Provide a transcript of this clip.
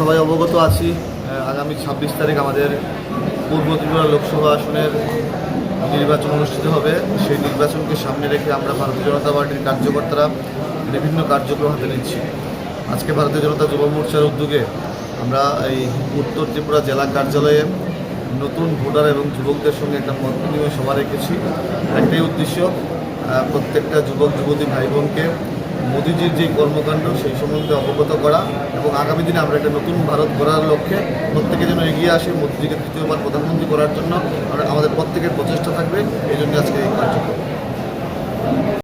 সবাই অবগত আছি। আগামী ছাব্বিশ তারিখ আমাদের পূর্ব ত্রিপুরা লোকসভা আসনের নির্বাচন অনুষ্ঠিত হবে। সেই নির্বাচনকে সামনে রেখে আমরা ভারতীয় জনতা পার্টির কার্যকর্তারা বিভিন্ন কার্যক্রম হাতে নিচ্ছি। আজকে ভারতীয় জনতা যুব মোর্চার উদ্যোগে আমরা এই উত্তর ত্রিপুরা জেলা কার্যালয়ে নতুন ভোটার এবং যুবকদের সঙ্গে একটা মত বিনিময় সভা রেখেছি। একটাই উদ্দেশ্য প্রত্যেকটা যুবক, যুবতী ভাই বোনকে মোদিজির যে কর্মকাণ্ড, সেই সম্বন্ধে অবগত করা এবং আগামী দিনে আমরা একটা নতুন ভারত গড়ার লক্ষ্যে প্রত্যেকে যেন এগিয়ে আসে, মোদিজিকে তৃতীয়বার প্রধানমন্ত্রী করার জন্য আমাদের প্রত্যেকের প্রচেষ্টা থাকবে, এই জন্য আজকে এই কার্যক্রম।